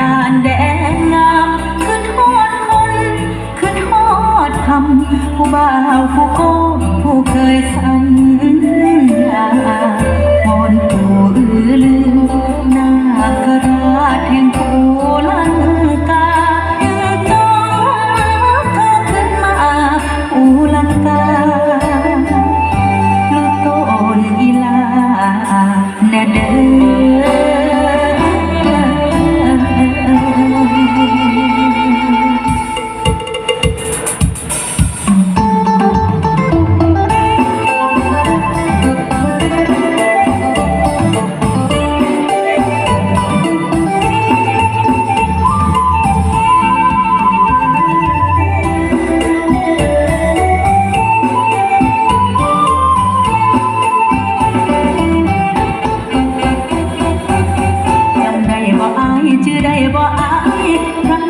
การแดนงามคือทอดคนคือทอดคำผู้บ่าวผู้โกผู้เคยสัญญาพรปู่อือลือนาคราชแห่งภูลังกาจงเธอขึ้นมาภูลังกาลูกโตนอีลาแน่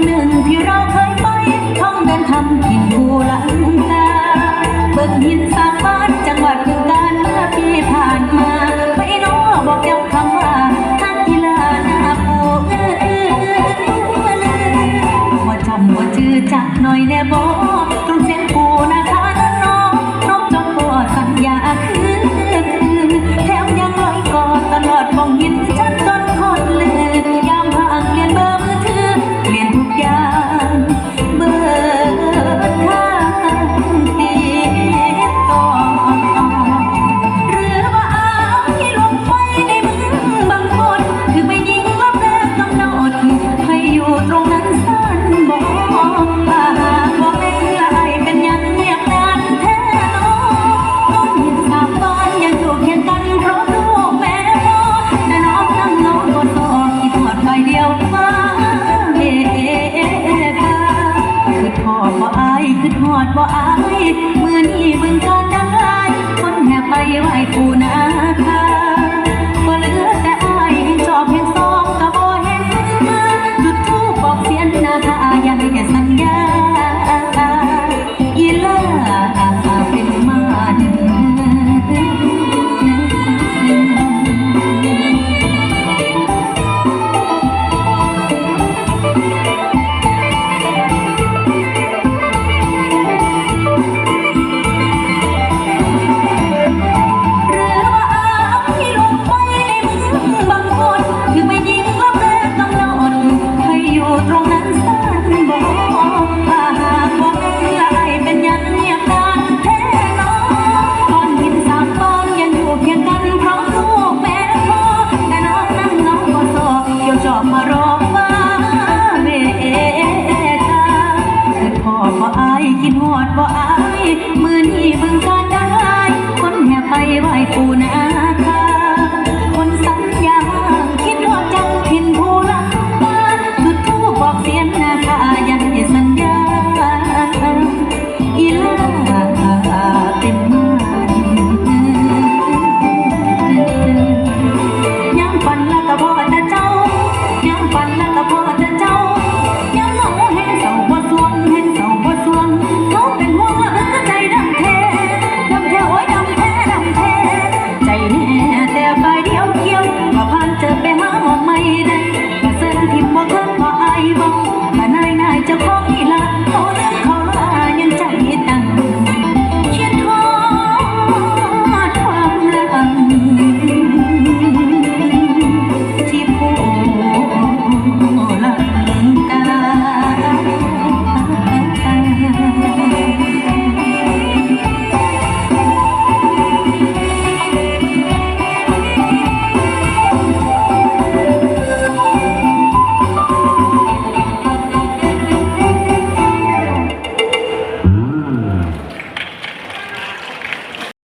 หนึ่งที่เราเคยไปท่องเดินทำกินภูลังกาเบิกหินสามบ้านจังหวัดบึงกาฬเมื่อปีผ่านมาไปโนบอกยำคำว่าท่านกีฬาหน้าปูเออเออเออเออว่าจำบ่ชื่อจักหน่อยแน่บ่ เมื่อนี้บึงกัได้คนแห่ไปไหว้ปู่นาคา